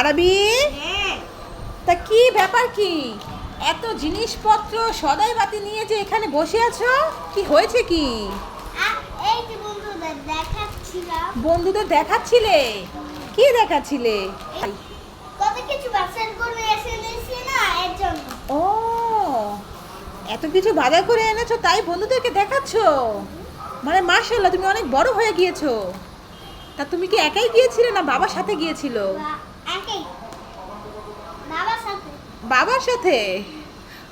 আরবি? হ্যাঁ। তা কি ব্যাপার কি? এত জিনিসপত্র সদাই বাতি নিয়ে যে এখানে বসে আছো? কি হয়েছে কি? বন্ধুদের দেখাচ্ছিলে? কি দেখাচ্ছিলে? ও এত কিছু বাজার করে এনেছো তাই বন্ধুদেরকে দেখাচ্ছ? মানে মাশাল্লাহ তুমি অনেক বড় হয়ে গিয়েছো। তা তুমি কি একাই গিয়েছিলে না বাবার সাথে গিয়েছিল বা- একই বাবার সাথে বাবার সাথে?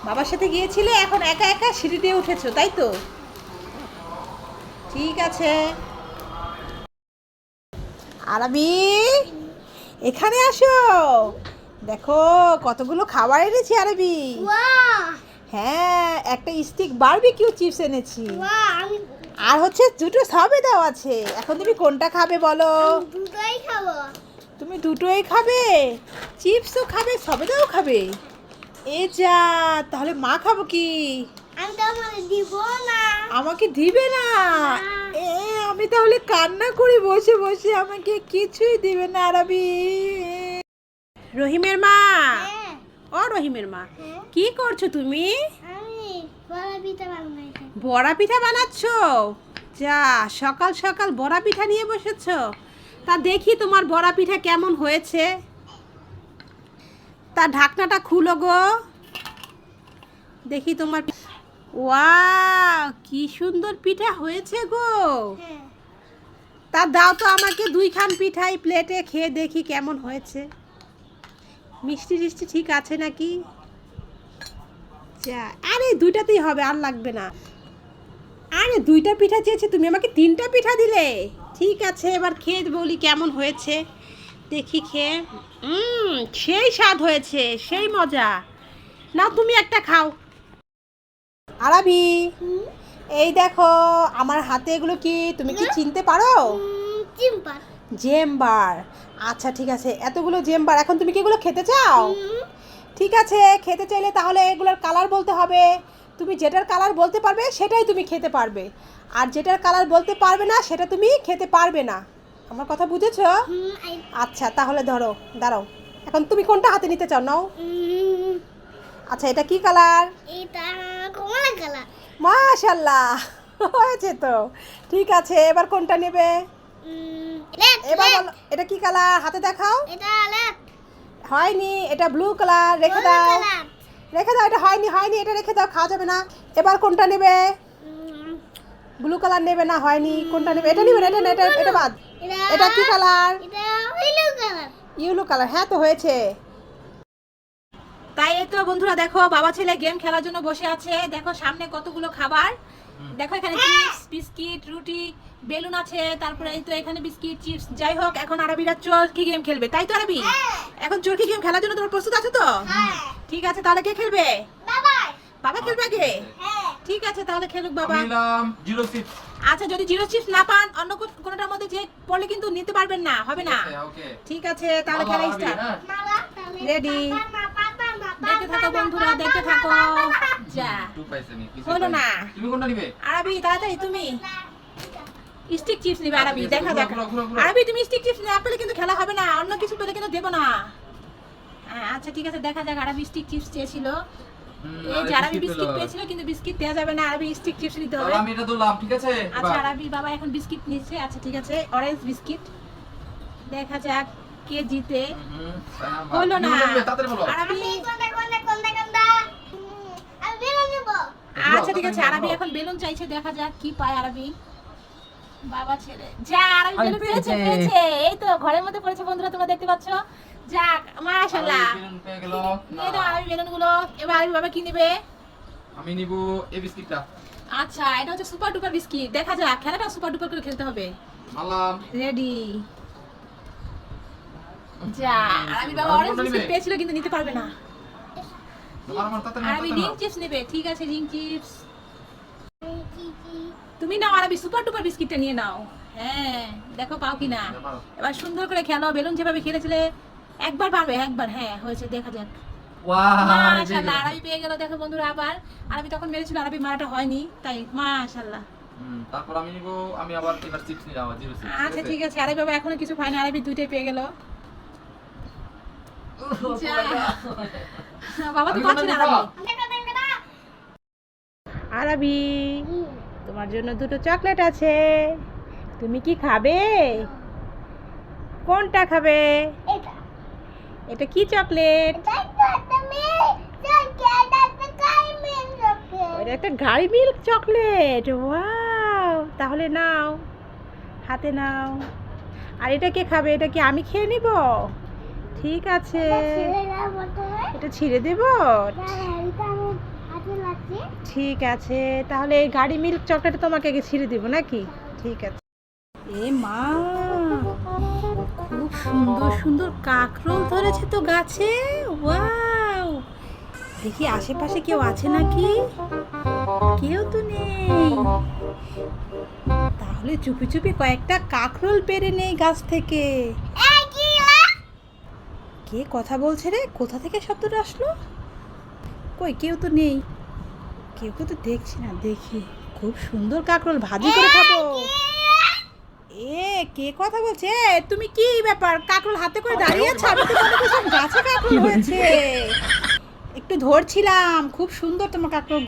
বাবার সাথে গিয়েছিলে? এখন একা একা সিঁড়ি দিয়ে উঠেছো তাই তো? ঠিক আছে। আরবি এখানে আসো। দেখো কতগুলো খাবার এনেছি আরবি। হ্যাঁ একটা স্টিক বারবিকিউ চিপস এনেছি। আর হচ্ছে দুটো সবেদাও আছে। এখন তুমি কোনটা খাবে বলো? আমি দুটোই খাব। তুমি দুটোই খাবে? চিপসও খাবে সবে সবেদাও খাবে। এ যা তাহলে মা খাব কি? আমি আমাকে দিব না? না এ আমি তাহলে কান্না করি বসে বসে আমাকে কিছুই দিবে না আরবি। রহিমের মা? হ্যাঁ। ও রহিমের মা। হ্যাঁ। কি করছ তুমি? বড়া পিঠা বানাচ্ছ? যা সকাল সকাল বড়া পিঠা নিয়ে বসেছ। তা দেখি তোমার বড়া পিঠা কেমন হয়েছে। তা ঢাকনাটা খুলো গো। দেখি তোমার ওয়া কি সুন্দর পিঠা হয়েছে গো। হ্যাঁ। তা দাও তো আমাকে দুইখান পিঠাই প্লেটে খেয়ে দেখি কেমন হয়েছে। মিষ্টি টিষ্টি ঠিক আছে নাকি? যা আরে দুইটাতেই হবে আর লাগবে না। আরে দুইটা পিঠা চেয়েছে তুমি আমাকে তিনটা পিঠা দিলে। ঠিক আছে এবার খেয়ে বলি কেমন হয়েছে। দেখি খেয়ে। সেই স্বাদ হয়েছে সেই মজা। না তুমি একটা খাও। আরাবি এই দেখো আমার হাতে এগুলো কি? তুমি কি চিনতে পারো? জেম্বার আচ্ছা ঠিক আছে এতগুলো জেম্বার এখন তুমি কি এগুলো খেতে চাও? ঠিক আছে খেতে চাইলে তাহলে এগুলোর কালার বলতে হবে। তুমি যেটার কালার বলতে পারবে সেটাই তুমি খেতে পারবে। আর যেটার কালার বলতে পারবে না সেটা তুমি খেতে পারবে না। আমার কথা বুঝেছ? আচ্ছা তাহলে ধরো দাঁড়াও। এখন তুমি কোনটা হাতে নিতে চাও নাও। আচ্ছা এটা কি কালার? এটা কমলা কালার। মাশাল্লাহ হয়েছে তো। ঠিক আছে এবার কোনটা নেবে? এবার বলো এটা কি কালার? হাতে দেখাও। এটা হয়নি এটা ব্লু কালার। রেখে দাও। রেখে দাও এটা হয়নি হয়নি এটা রেখে দাও খাওয়া যাবে না। এবার কোনটা নেবে? ব্লু কালার নেবে না হয়নি। কোনটা নেবে? এটা নেবে না, এটা এটা এটা বাদ। এটা কি কালার ইউলো কালার হ্যাঁ তো হয়েছে। তাই এই তো বন্ধুরা দেখো বাবা ছেলে গেম খেলার জন্য বসে আছে। দেখো সামনে কতগুলো খাবার। দেখো এখানে চিপস বিস্কিট রুটি বেলুন আছে। তারপরে এই তো এখানে বিস্কিট চিপস যাই হোক এখন আরবিরা চরকি গেম খেলবে। তাই তো আরবি? এখন চরকি গেম খেলার জন্য তোমার প্রস্তুত আছে তো? হ্যাঁ, ঠিক আছে তাহলে কে খেলবে? বাবা খেলবে আগে? হ্যাঁ, ঠিক আছে তাহলে খেলুক বাবা। নিলাম জিরো সিক্স আচ্ছা যদি জিরো চিপস না পান অন্য কোনোটার মধ্যে যে পড়লে কিন্তু নিতে পারবেন না হবে না? ঠিক আছে তাহলে খেলা স্টার্ট পাপা, পাপা, দেখতে থাকো বন্ধুরা দেখতে থাকো। যা। টু পাইছে নি কিছু হলো না। তুমি কোনটা নিবে? আরবি তাড়াতাড়ি তুমি। স্টিক চিপস নিবে আরবি দেখা ঘুরো, যাক। আরবি তুমি স্টিক চিপস না পেলে কিন্তু খেলা হবে না অন্য কিছু পেলে কিন্তু দেবো না। হ্যাঁ, আচ্ছা ঠিক আছে দেখা যাক আরবি স্টিক চিপস চেয়েছিল। এই আরে বিস্কিট বিস্কিট পেয়েছিল কিন্তু বিস্কিট দেওয়া যাবে না আরবি স্টিক চিপস নিতে হবে। আমি এটা দিলাম ঠিক আছে? আচ্ছা আরবি বাবা এখন বিস্কিট নিচ্ছে আচ্ছা ঠিক আছে অরেঞ্জ বিস্কিট। দেখা যাক কে জিতে। হলো না। বলো। আরবি। আচ্ছা ঠিক আছে আরবি এখন বেলুন চাইছে দেখা যাক কি পায় আরবি। বাবা ছেলে। যা আরবি বেলুন পেয়েছে। পেয়েছে। পেয়েছে। এই তো ঘরের মধ্যে পড়েছে বন্ধুরা তোমরা দেখতে পাচ্ছ। যাক মাশাআল্লাহ। নিয়ে দাও গুলো এবার আরবি বাবা কি নেবে? আমি নিব এই বিস্কিটটা। আচ্ছা এটা হচ্ছে সুপার ডুপার বিস্কিট। দেখা যাক খেলাটা সুপার ডুপার করে খেলতে হবে। মারলাম রেডি যা আরবি বাবা অরেঞ্জ বিস্কিট পেয়েছিল কিন্তু নিতে পারবে না। তাড়াতাড়ি রিং চিপস নেবে। ঠিক আছে রিং চিপস? তুমি নাও আরবি সুপার ডুপার বিস্কিটটা নিয়ে নাও। হ্যাঁ দেখো পাও কি না এবার সুন্দর করে খেলো। বেলুন যেভাবে খেলেছিলে একবার পারবে একবার হ্যাঁ হয়েছে দেখা যাক। পেয়ে আরবি পেয়ে গেল দেখো বন্ধুরা আবার। আরবি তখন মেরেছিল আরবি মারাটা হয়নি তাই মাশাআল্লাহ হুম, তারপর আমি নিব আমি আবার এবার চিপস নিলাম জিরো সিক্স আচ্ছা ঠিক আছে? আরবি বাবা এখনও কিছু দুইটাই পেয়ে গেল। বাবা তো না আরাবি তোমার জন্য দুটো চকলেট আছে। তুমি কি খাবে? কোনটা খাবে? এটা কি চকলেট? এটা একটা গাড়ি মিল্ক চকলেট। ওয়াও, তাহলে নাও, হাতে নাও। আর এটা কে খাবে? এটা কি আমি খেয়ে নিব? ঠিক আছে। এটা ছিঁড়ে দেব? ঠিক আছে, তাহলে এই গাড়ি মিল্ক চকলেট তোমাকে ছিঁড়ে দিব নাকি? ঠিক আছে। এ মা। সুন্দর সুন্দর কাকরোল ধরেছে তো গাছে। ওয়াও! দেখি আশেপাশে কেউ আছে নাকি? কেউ তো নেই। তাহলে চুপি চুপি কয়েকটা কাকরোল পেরে নেই গাছ থেকে। কি কথা বলছে রে? কোথা থেকে শব্দটা আসলো? কই, কেউ তো নেই। কেউ তো দেখছি না, দেখি। খুব সুন্দর কাকরোল, ভাজি করে খাব। কে কথা বলছে? তুমি কি ব্যাপার? কাকরোল হাতে করে দাঁড়িয়ে আছো? আমি তো মনে করছিলাম গাছে কাকরোল হয়েছে। একটু ধরছিলাম। খুব সুন্দর তোমার কাকরোল